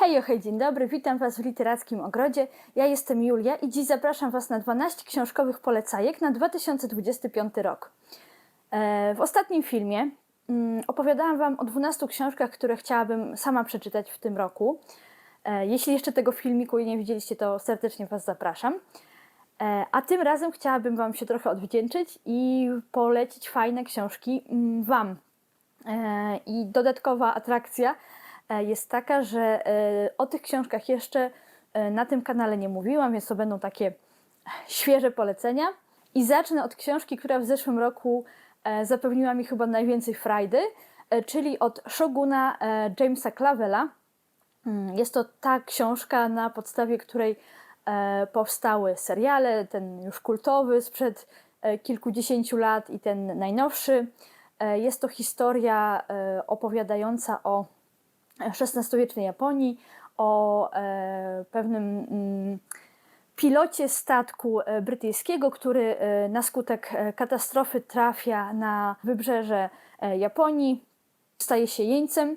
Hej, hej, dzień dobry, witam Was w Literackim Ogrodzie. Ja jestem Julia i dziś zapraszam Was na 12 książkowych polecajek na 2025 rok. E, W ostatnim filmie mm, opowiadałam Wam o 12 książkach, które chciałabym sama przeczytać w tym roku. E, Jeśli jeszcze tego filmiku nie widzieliście, to serdecznie Was zapraszam. E, A tym razem chciałabym Wam się trochę odwdzięczyć i polecić fajne książki mm, Wam. I dodatkowa atrakcja jest taka, że e, o tych książkach jeszcze e, na tym kanale nie mówiłam, więc to będą takie świeże polecenia. I zacznę od książki, która w zeszłym roku e, zapewniła mi chyba najwięcej frajdy, e, czyli od Shoguna e, Jamesa Clavella. Mm, Jest to ta książka, na podstawie której e, powstały seriale, ten już kultowy sprzed e, kilkudziesięciu lat i ten najnowszy. E, Jest to historia e, opowiadająca o XVI-wiecznej Japonii, o e, pewnym mm, pilocie statku e, brytyjskiego, który e, na skutek katastrofy trafia na wybrzeże Japonii, staje się jeńcem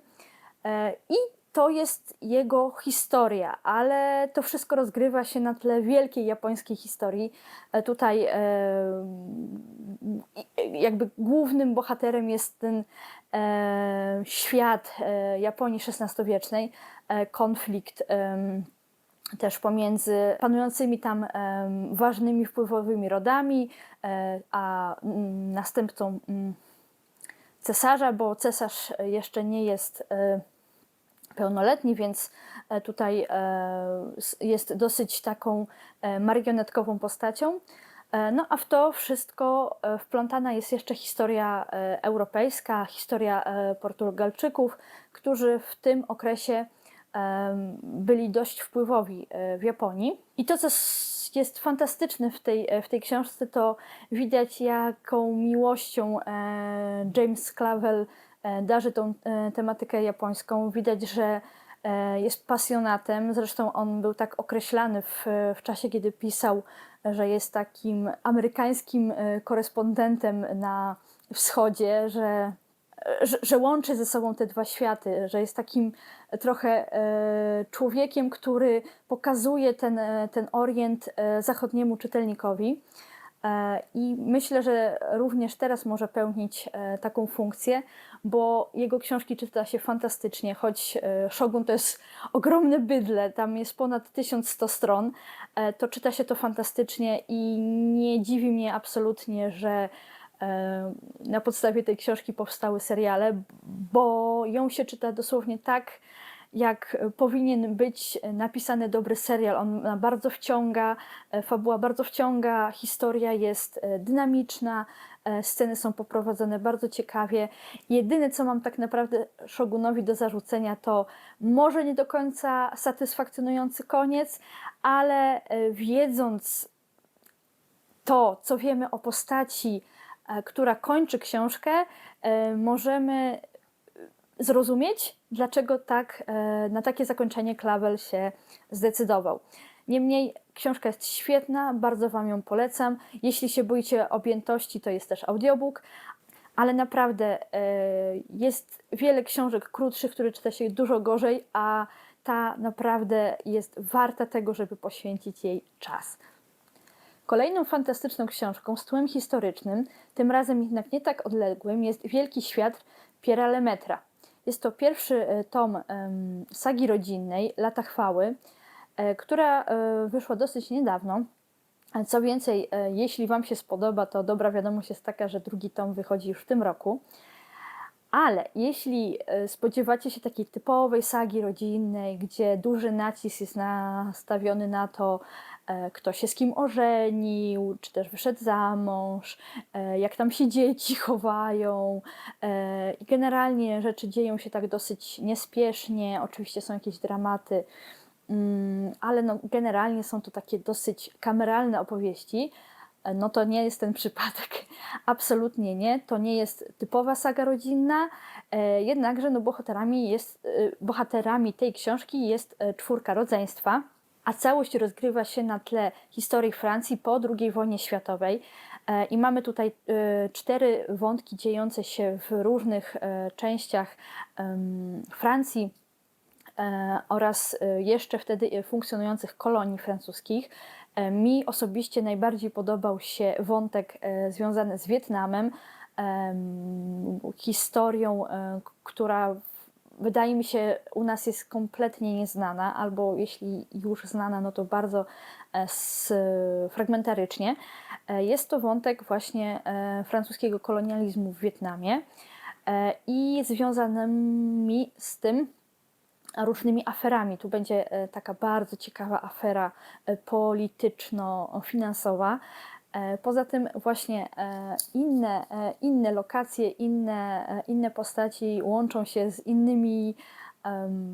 i to jest jego historia, ale to wszystko rozgrywa się na tle wielkiej japońskiej historii. E, Tutaj e, i- jakby głównym bohaterem jest ten e, świat e, Japonii XVI-wiecznej, e, konflikt em, też pomiędzy panującymi tam em, ważnymi, wpływowymi rodami, e, a mm, następcą mm, cesarza, bo cesarz jeszcze nie jest e, pełnoletni, więc e, tutaj e, jest dosyć taką e, marionetkową postacią. No a w to wszystko wplątana jest jeszcze historia europejska, historia Portugalczyków, którzy w tym okresie byli dość wpływowi w Japonii. I to, co jest fantastyczne w tej, w tej książce, to widać, jaką miłością James Clavel e, darzy tą e, tematykę japońską. Widać, że e, jest pasjonatem. Zresztą on był tak określany w, w czasie, kiedy pisał, że jest takim amerykańskim e, korespondentem na wschodzie, że że, że łączy ze sobą te dwa światy, że jest takim trochę e, człowiekiem, który pokazuje ten, e, ten orient e, zachodniemu czytelnikowi. E, I myślę, że również teraz może pełnić e, taką funkcję, bo jego książki czyta się fantastycznie, choć e, Shogun to jest ogromne bydle, tam jest ponad 1100 stron, to czyta się to fantastycznie i nie dziwi mnie absolutnie, że na podstawie tej książki powstały seriale, bo ją się czyta dosłownie tak, jak powinien być napisany dobry serial. On bardzo wciąga, e, fabuła bardzo wciąga, historia jest e, dynamiczna, e, sceny są poprowadzone bardzo ciekawie. Jedyne, co mam tak naprawdę Shogunowi do zarzucenia, to może nie do końca satysfakcjonujący koniec, ale e, wiedząc to, co wiemy o postaci, e, która kończy książkę, e, możemy zrozumieć, dlaczego tak, e, na takie zakończenie Clavel się zdecydował. Niemniej książka jest świetna, bardzo Wam ją polecam. Jeśli się boicie objętości, to jest też audiobook, ale naprawdę e, jest wiele książek krótszych, które czyta się dużo gorzej, a ta naprawdę jest warta tego, żeby poświęcić jej czas. Kolejną fantastyczną książką z tłem historycznym, tym razem jednak nie tak odległym, jest Wielki Świat Piera Lemetra. Jest to pierwszy e, tom sagi rodzinnej Lata Chwały, e, która e, wyszła dosyć niedawno. Co więcej, jeśli Wam się spodoba, to dobra wiadomość jest taka, że drugi tom wychodzi już w tym roku. Ale jeśli spodziewacie się takiej typowej sagi rodzinnej, gdzie duży nacisk jest nastawiony na to, kto się z kim ożenił, czy też wyszedł za mąż, e, jak tam się dzieci chowają e, i generalnie rzeczy dzieją się tak dosyć niespiesznie, oczywiście są jakieś dramaty, mm, ale no, generalnie są to takie dosyć kameralne opowieści, e, no to nie jest ten przypadek. Absolutnie nie. To nie jest typowa saga rodzinna, e, jednakże no, bohaterami, jest, e, bohaterami tej książki jest e, czwórka rodzeństwa, a całość rozgrywa się na tle historii Francji po II wojnie światowej. E, I mamy tutaj e, cztery wątki dziejące się w różnych e, częściach Francji oraz jeszcze wtedy funkcjonujących kolonii francuskich. Mi osobiście najbardziej podobał się wątek związany z Wietnamem, em, historią, która wydaje mi się u nas jest kompletnie nieznana, albo jeśli już znana, no to bardzo e, fragmentarycznie. E, Jest to wątek właśnie e, francuskiego kolonializmu w Wietnamie i związanymi z tym różnymi aferami. Tu będzie taka bardzo ciekawa afera polityczno-finansowa. E, Poza tym właśnie e, inne, e, inne lokacje, inne, inne postaci łączą się z innymi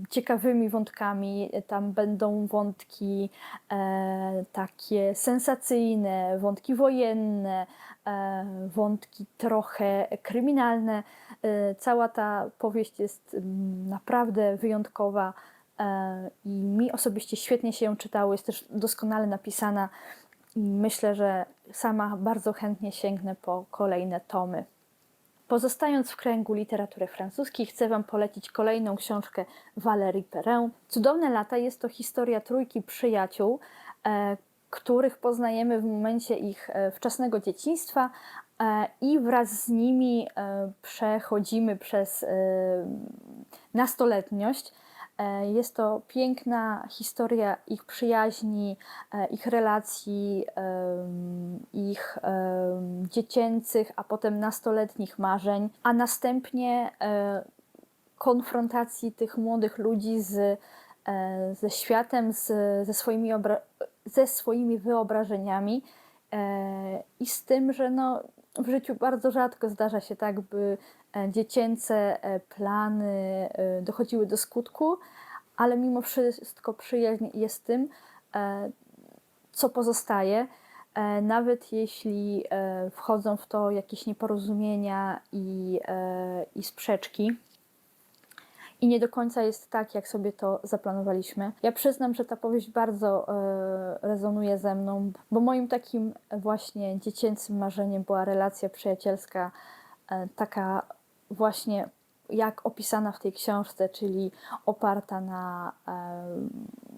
ciekawymi wątkami. Tam będą wątki takie sensacyjne, wątki wojenne, wątki trochę kryminalne. Cała ta powieść jest mm, naprawdę wyjątkowa i mi osobiście świetnie się ją czytało. Jest też doskonale napisana myślę, że sama bardzo chętnie sięgnę po kolejne tomy. Pozostając w kręgu literatury francuskiej, chcę Wam polecić kolejną książkę Valérie Perrin. Cudowne lata jest to historia trójki przyjaciół, e, których poznajemy w momencie ich e, wczesnego dzieciństwa e, i wraz z nimi przechodzimy przez e, nastoletniość. E, Jest to piękna historia ich przyjaźni, e, ich relacji, ich dziecięcych, a potem nastoletnich marzeń, a następnie e, konfrontacji tych młodych ludzi z, ze światem, z, ze, swoimi ze swoimi wyobrażeniami i z tym, że no, w życiu bardzo rzadko zdarza się tak, by e, dziecięce e, plany e, dochodziły do skutku, ale mimo wszystko przyjaźń jest tym, co pozostaje, nawet jeśli wchodzą w to jakieś nieporozumienia i, i sprzeczki. I nie do końca jest tak, jak sobie to zaplanowaliśmy. Ja przyznam, że ta powieść bardzo e, rezonuje ze mną, bo moim takim właśnie dziecięcym marzeniem była relacja przyjacielska, e, taka właśnie jak opisana w tej książce, czyli oparta na e,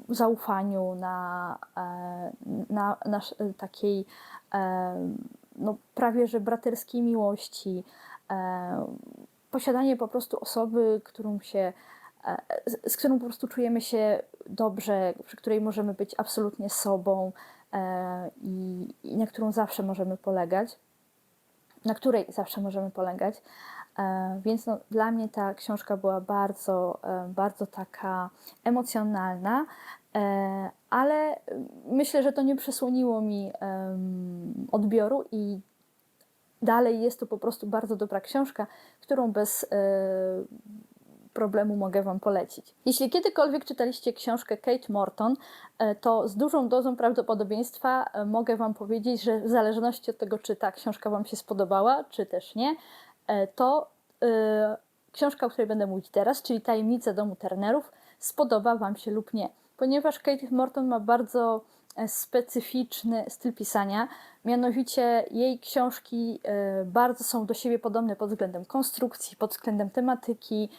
zaufaniu, na, e, na, na sz- takiej e, no, prawie że braterskiej miłości. E, posiadanie po prostu osoby, którą się, e, z, którą po prostu czujemy się dobrze, przy której możemy być absolutnie sobą e, i, i na którą zawsze możemy polegać, na której zawsze możemy polegać. E, Więc no, dla mnie ta książka była bardzo, bardzo taka emocjonalna, ale myślę, że to nie przysłoniło mi odbioru i dalej jest to po prostu bardzo dobra książka, którą bez e, problemu mogę Wam polecić. Jeśli kiedykolwiek czytaliście książkę Kate Morton, e, to z dużą dozą prawdopodobieństwa e, mogę Wam powiedzieć, że w zależności od tego, czy ta książka Wam się spodobała, czy też nie, to książka, o której będę mówić teraz, czyli Tajemnice domu Turnerów, spodoba Wam się lub nie. Ponieważ Kate Morton ma bardzo specyficzny styl pisania, mianowicie jej książki e, bardzo są do siebie podobne pod względem konstrukcji, pod względem tematyki.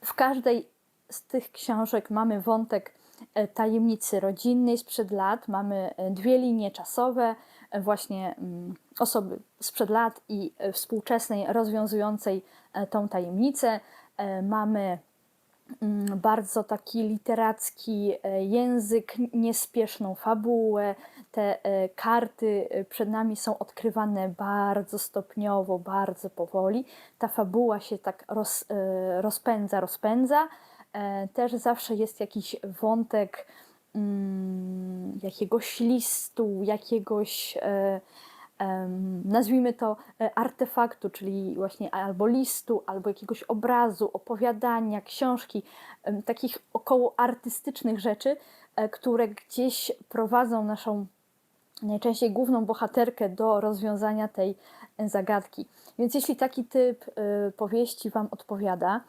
W każdej z tych książek mamy wątek e, tajemnicy rodzinnej sprzed lat, mamy e, dwie linie czasowe, właśnie mm, osoby sprzed lat i współczesnej rozwiązującej tą tajemnicę. Mamy bardzo taki literacki e, język, niespieszną fabułę. Te e, karty e, przed nami są odkrywane bardzo stopniowo, bardzo powoli. Ta fabuła się tak roz, rozpędza, rozpędza. Też zawsze jest jakiś wątek mm, jakiegoś listu, jakiegoś nazwijmy to e, artefaktu, czyli właśnie albo listu, albo jakiegoś obrazu, opowiadania, książki, takich około artystycznych rzeczy, e, które gdzieś prowadzą naszą najczęściej główną bohaterkę do rozwiązania tej e, zagadki. Więc jeśli taki typ powieści Wam odpowiada,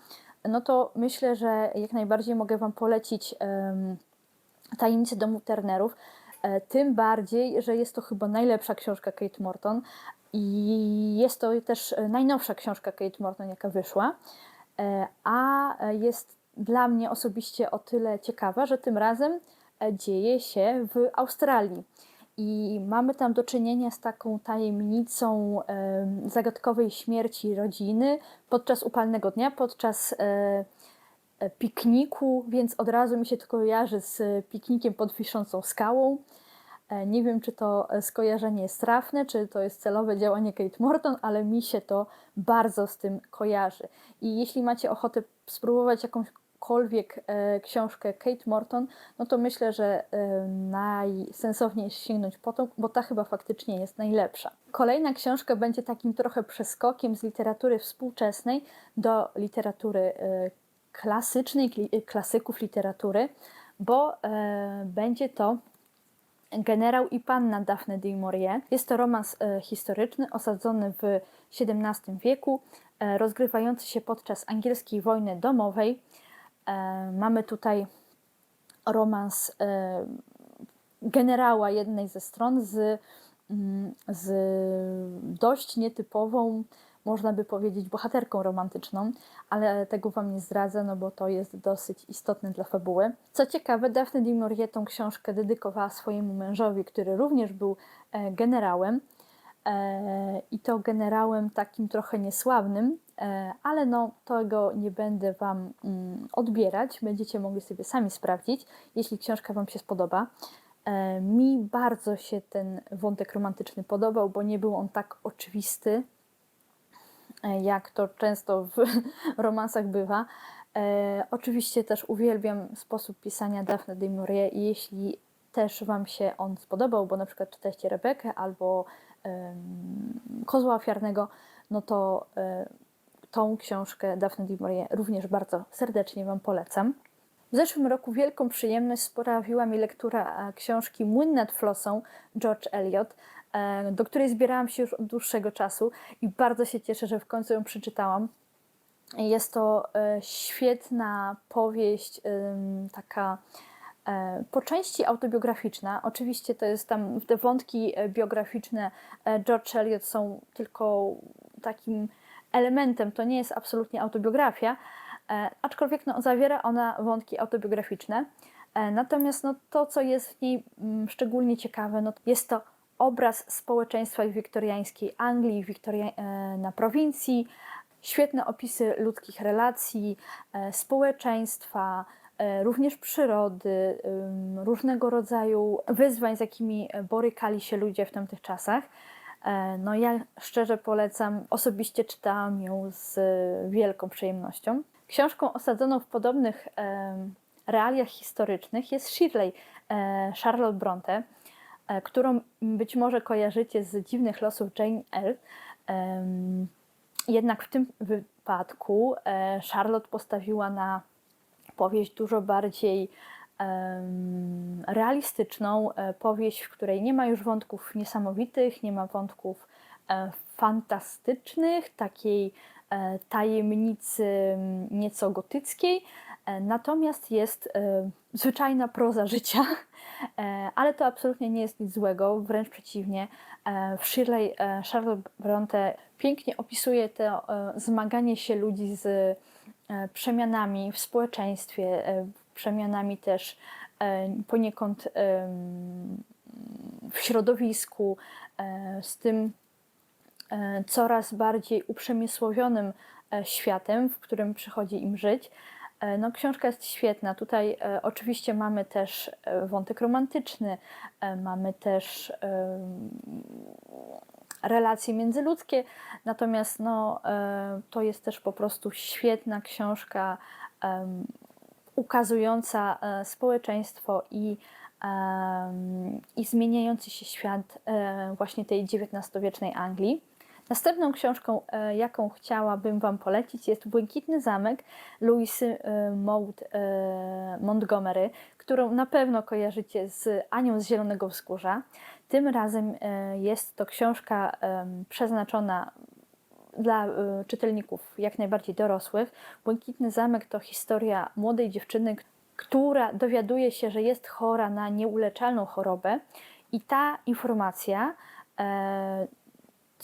no to myślę, że jak najbardziej mogę Wam polecić em, Tajemnice domu Turnerów. E, Tym bardziej, że jest to chyba najlepsza książka Kate Morton i jest to też e, najnowsza książka Kate Morton, jaka wyszła. E, A jest dla mnie osobiście o tyle ciekawa, że tym razem dzieje się w Australii. I mamy tam do czynienia z taką tajemnicą zagadkowej śmierci rodziny podczas upalnego dnia, podczas pikniku, więc od razu mi się to kojarzy z piknikiem pod wiszącą skałą. E, Nie wiem, czy to e, skojarzenie jest trafne, czy to jest celowe działanie Kate Morton, ale mi się to bardzo z tym kojarzy. I jeśli macie ochotę spróbować jakąśkolwiek e, książkę Kate Morton, no to myślę, że e, najsensowniej jest sięgnąć po tą, bo ta chyba faktycznie jest najlepsza. Kolejna książka będzie takim trochę przeskokiem z literatury współczesnej do literatury klasycznej, kli- klasyków literatury, bo e, będzie to Generał i panna Daphne du Maurier. Jest to romans e, historyczny osadzony w XVII wieku, e, rozgrywający się podczas angielskiej wojny domowej. Mamy tutaj romans generała jednej ze stron z, mm, z dość nietypową, można by powiedzieć, bohaterką romantyczną, ale tego Wam nie zdradzę, no bo to jest dosyć istotne dla fabuły. Co ciekawe, Daphne du Maurier tą książkę dedykowała swojemu mężowi, który również był e, generałem e, i to generałem takim trochę niesławnym, e, ale no tego nie będę Wam mm, odbierać, będziecie mogli sobie sami sprawdzić, jeśli książka Wam się spodoba. Mi bardzo się ten wątek romantyczny podobał, bo nie był on tak oczywisty, jak to często w romansach bywa. E, oczywiście też uwielbiam sposób pisania Daphne du Maurier i jeśli też Wam się on spodobał, bo na przykład czytaliście Rebekę albo Kozła Ofiarnego, no to e, tą książkę Daphne du Maurier również bardzo serdecznie Wam polecam. W zeszłym roku wielką przyjemność sprawiła mi lektura e, książki Młyn nad Flosą George Eliot, e, do której zbierałam się już od dłuższego czasu i bardzo się cieszę, że w końcu ją przeczytałam. Jest to e, świetna powieść, taka e, po części autobiograficzna. Oczywiście to jest tam, te wątki e, biograficzne e, George Eliot są tylko takim elementem, to nie jest absolutnie autobiografia, e, aczkolwiek no, zawiera ona wątki autobiograficzne. E, Natomiast no, to, co jest w niej mm, szczególnie ciekawe, no, jest to obraz społeczeństwa wiktoriańskiej Anglii, Wiktoria, e, na prowincji, świetne opisy ludzkich relacji, e, społeczeństwa, e, również przyrody, różnego rodzaju wyzwań, z jakimi borykali się ludzie w tamtych czasach. No ja szczerze polecam, osobiście czytałam ją z wielką przyjemnością. Książką osadzoną w podobnych realiach historycznych jest Shirley Charlotte Bronte, którą być może kojarzycie z Dziwnych losów Jane Eyre. Jednak w tym wypadku e, Charlotte postawiła na powieść dużo bardziej realistyczną, e, powieść, w której nie ma już wątków niesamowitych, nie ma wątków e, fantastycznych, takiej e, tajemnicy m, nieco gotyckiej, e, natomiast jest e, zwyczajna proza życia, e, ale to absolutnie nie jest nic złego, wręcz przeciwnie. E, W Shirley e, Charlotte Bronte pięknie opisuje to e, zmaganie się ludzi z e, przemianami w społeczeństwie, e, przemianami też e, poniekąd w środowisku, e, z tym e, coraz bardziej uprzemysłowionym e, światem, w którym przychodzi im żyć. E, No, książka jest świetna. Tutaj e, oczywiście mamy też e, wątek romantyczny, e, mamy też relacje międzyludzkie, natomiast no, e, to jest też po prostu świetna książka ukazująca e, społeczeństwo i, i zmieniający się świat e, właśnie tej XIX-wiecznej Anglii. Następną książką, e, jaką chciałabym Wam polecić, jest Błękitny Zamek Louisy e, Maud e, Montgomery, którą na pewno kojarzycie z Anią z Zielonego Wzgórza. Tym razem jest to książka przeznaczona dla czytelników jak najbardziej dorosłych. Błękitny Zamek to historia młodej dziewczyny, która dowiaduje się, że jest chora na nieuleczalną chorobę, i ta informacja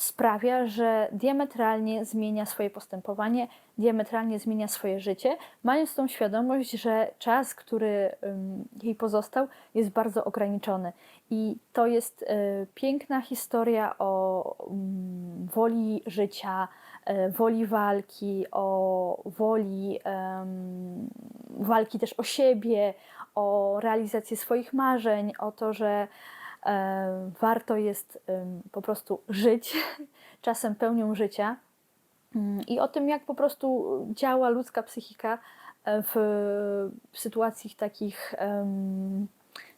sprawia, że diametralnie zmienia swoje postępowanie, diametralnie zmienia swoje życie, mając tą świadomość, że czas, który jej pozostał, jest bardzo ograniczony. I to jest y, piękna historia o woli życia, y, woli walki, o woli walki też o siebie, o realizację swoich marzeń, o to, że warto jest po prostu żyć, czasem pełnią życia Mm, i o tym, jak po prostu działa ludzka psychika e, w sytuacji takich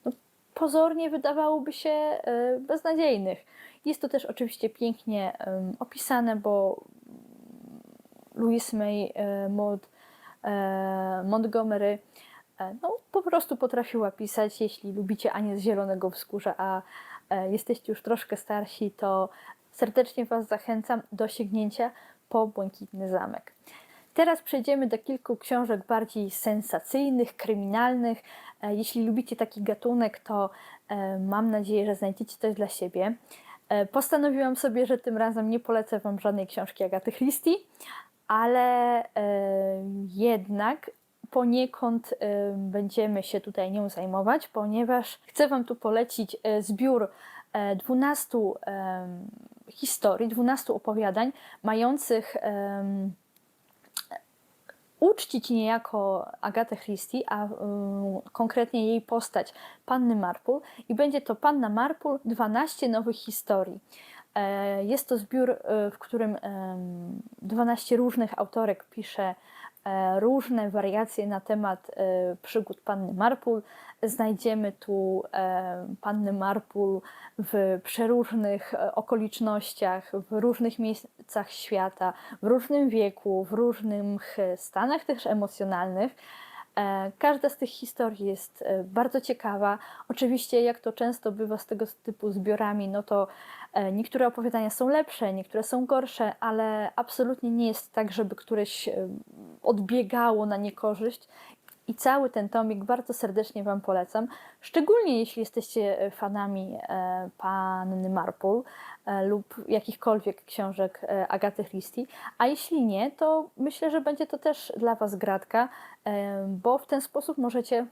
no, pozornie wydawałoby się e, beznadziejnych. Jest to też oczywiście pięknie opisane, bo Louise May e, Maud Montgomery no, po prostu potrafiła pisać. Jeśli lubicie Anię z Zielonego Wzgórza, a e, jesteście już troszkę starsi, to serdecznie Was zachęcam do sięgnięcia po Błękitny Zamek. Teraz przejdziemy do kilku książek bardziej sensacyjnych, kryminalnych. E, Jeśli lubicie taki gatunek, to e, mam nadzieję, że znajdziecie coś dla siebie. E, Postanowiłam sobie, że tym razem nie polecę Wam żadnej książki Agaty Christie, ale e, jednak poniekąd e, będziemy się tutaj nią zajmować, ponieważ chcę Wam tu polecić e, zbiór e, 12 em, historii, 12 opowiadań mających uczcić niejako Agatę Christie, a y, konkretnie jej postać Panny Marple i będzie to Panna Marple 12 nowych historii. E, Jest to zbiór, y, w którym em, 12 różnych autorek pisze e, różne wariacje na temat e, przygód Panny Marple. Znajdziemy tu e, Panny Marple w przeróżnych e, okolicznościach, w różnych miejscach świata, w różnym wieku, w różnych e, stanach też emocjonalnych. E, Każda z tych historii jest e, bardzo ciekawa. Oczywiście, jak to często bywa z tego typu zbiorami, no to e, niektóre opowiadania są lepsze, niektóre są gorsze, ale absolutnie nie jest tak, żeby któreś odbiegało na niekorzyść. I cały ten tomik bardzo serdecznie Wam polecam, szczególnie jeśli jesteście fanami Panny Marple lub jakichkolwiek książek e, Agaty Christie, a jeśli nie, to myślę, że będzie to też dla Was gratka, e, bo w ten sposób możecie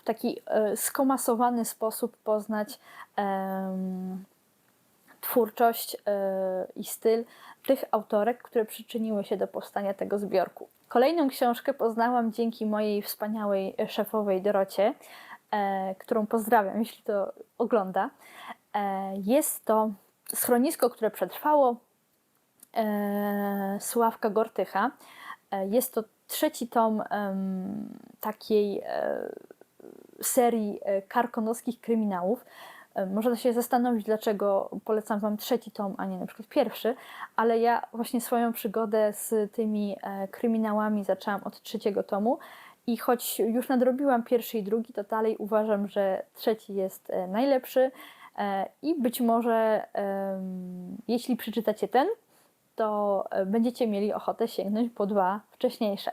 w taki e, skomasowany sposób poznać twórczość e, i styl tych autorek, które przyczyniły się do powstania tego zbiorku. Kolejną książkę poznałam dzięki mojej wspaniałej szefowej Dorocie, e, którą pozdrawiam, jeśli to ogląda. E, jest to schronisko, które przetrwało e, Sławka Gortycha. E, jest to trzeci tom takiej e, serii karkonoskich kryminałów. Można się zastanowić, dlaczego polecam Wam trzeci tom, a nie na przykład pierwszy, ale ja właśnie swoją przygodę z tymi kryminałami zaczęłam od trzeciego tomu i choć już nadrobiłam pierwszy i drugi, to dalej uważam, że trzeci jest najlepszy i być może jeśli przeczytacie ten, to e, będziecie mieli ochotę sięgnąć po dwa wcześniejsze.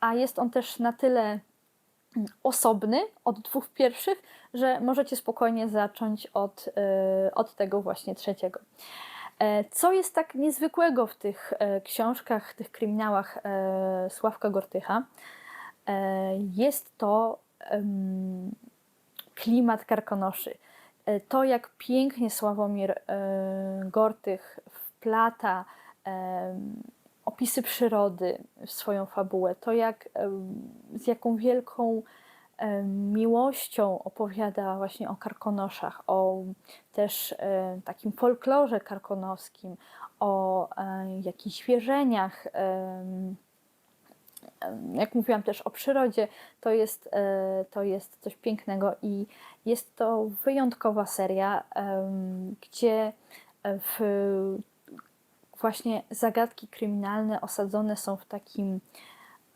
A jest on też na tyle mm, osobny od dwóch pierwszych, że możecie spokojnie zacząć od, e, od tego właśnie trzeciego. E, Co jest tak niezwykłego w tych e, książkach, tych kryminałach e, Sławka Gortycha? E, Jest to klimat Karkonoszy. E, To, jak pięknie Sławomir e, Gortych wplata em, opisy przyrody w swoją fabułę, to jak, z jaką wielką miłością opowiada właśnie o karkonoszach, o też e, takim folklorze karkonoskim, o e, jakichś wierzeniach, jak mówiłam też o przyrodzie, to jest, e, to jest coś pięknego i jest to wyjątkowa seria, gdzie w właśnie zagadki kryminalne osadzone są w takim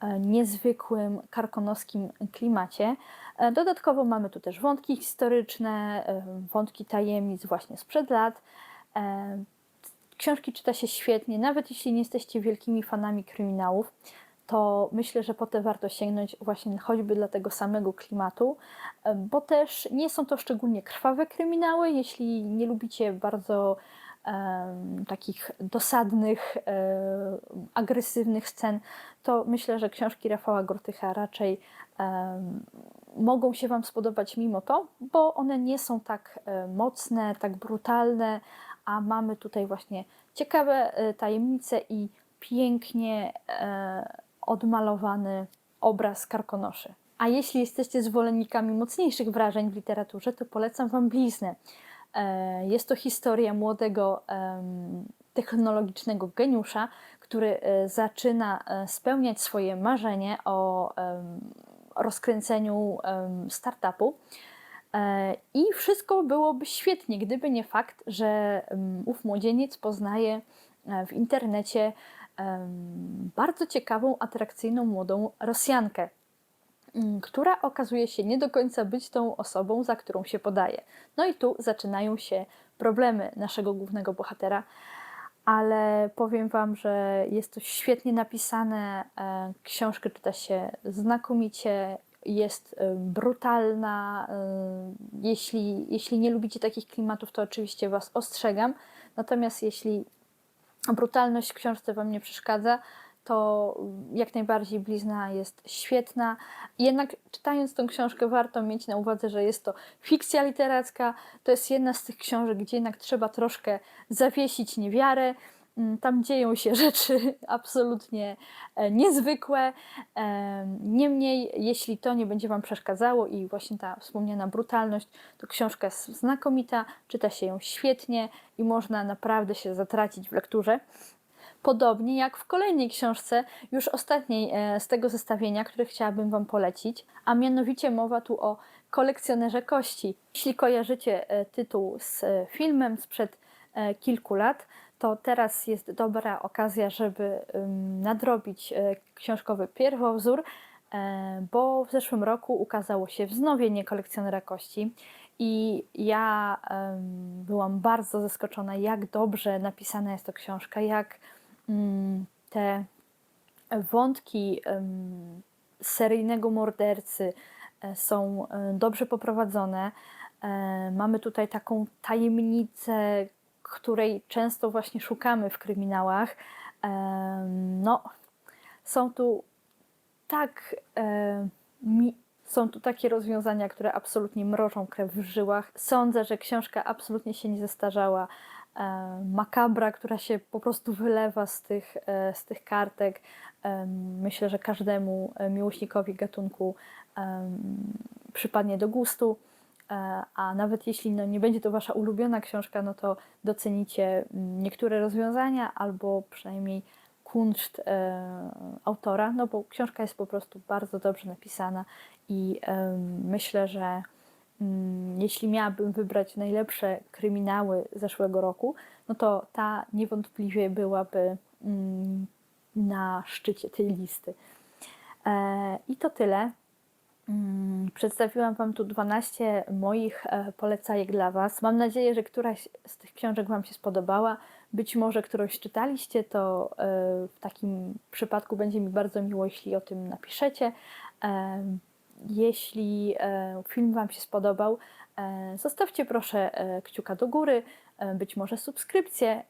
e, niezwykłym karkonoskim klimacie. E, Dodatkowo mamy tu też wątki historyczne, e, wątki tajemnic właśnie sprzed lat. E, Książki czyta się świetnie, nawet jeśli nie jesteście wielkimi fanami kryminałów, to myślę, że po te warto sięgnąć właśnie choćby dla tego samego klimatu, e, bo też nie są to szczególnie krwawe kryminały. Jeśli nie lubicie bardzo em, takich dosadnych, e, agresywnych scen, to myślę, że książki Rafała Gortycha raczej em, mogą się Wam spodobać mimo to, bo one nie są tak e, mocne, tak brutalne, a mamy tutaj właśnie ciekawe tajemnice i pięknie odmalowany obraz karkonoszy. A jeśli jesteście zwolennikami mocniejszych wrażeń w literaturze, to polecam Wam Bliznę. E, Jest to historia młodego technologicznego geniusza, który e, zaczyna e, spełniać swoje marzenie o rozkręceniu startupu. I wszystko byłoby świetnie, gdyby nie fakt, że ów młodzieniec poznaje w internecie bardzo ciekawą, atrakcyjną młodą Rosjankę, m, która okazuje się nie do końca być tą osobą, za którą się podaje. No i tu zaczynają się problemy naszego głównego bohatera, ale powiem Wam, że jest to świetnie napisane. e, Książkę czyta się znakomicie, jest e, brutalna. e, Jeśli, jeśli nie lubicie takich klimatów, to oczywiście Was ostrzegam. Natomiast jeśli brutalność w książce Wam nie przeszkadza, to jak najbardziej blizna jest świetna. Jednak czytając tą książkę, warto mieć na uwadze, że jest to fikcja literacka. To jest jedna z tych książek, gdzie jednak trzeba troszkę zawiesić niewiarę. Mm, Tam dzieją się rzeczy absolutnie e, niezwykłe. Em, Niemniej, jeśli to nie będzie Wam przeszkadzało i właśnie ta wspomniana brutalność, to książka jest znakomita, czyta się ją świetnie i można naprawdę się zatracić w lekturze. Podobnie jak w kolejnej książce, już ostatniej e, z tego zestawienia, które chciałabym Wam polecić, a mianowicie mowa tu o kolekcjonerze kości. Jeśli kojarzycie e, tytuł z e, filmem sprzed e, kilku lat, to teraz jest dobra okazja, żeby nadrobić e, książkowy pierwowzór, e, bo w zeszłym roku ukazało się wznowienie kolekcjonera kości i ja byłam bardzo zaskoczona, jak dobrze napisana jest to książka, jak te wątki seryjnego mordercy e, są dobrze poprowadzone. Mamy tutaj taką tajemnicę, której często właśnie szukamy w kryminałach. No, są tu tak są tu takie rozwiązania, które absolutnie mrożą krew w żyłach. Sądzę, że książka absolutnie się nie zestarzała. Makabra, która się po prostu wylewa z tych, e, z tych kartek. Myślę, że każdemu e, miłośnikowi gatunku przypadnie do gustu. E, A nawet jeśli no, nie będzie to Wasza ulubiona książka, no to docenicie mm, niektóre rozwiązania albo przynajmniej kunszt e, autora, no bo książka jest po prostu bardzo dobrze napisana i em, myślę, że mm, jeśli miałabym wybrać najlepsze kryminały zeszłego roku, no to ta niewątpliwie byłaby mm, na szczycie tej listy. E, I to tyle. Mm, Przedstawiłam Wam tu 12 moich e, polecajek dla Was. Mam nadzieję, że któraś z tych książek Wam się spodobała. Być może którąś czytaliście, to e, w takim przypadku będzie mi bardzo miło, jeśli o tym napiszecie. E, Jeśli film Wam się spodobał, zostawcie proszę kciuka do góry, być może subskrypcję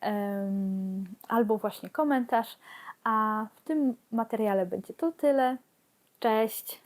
albo właśnie komentarz. A w tym materiale będzie to tyle. Cześć!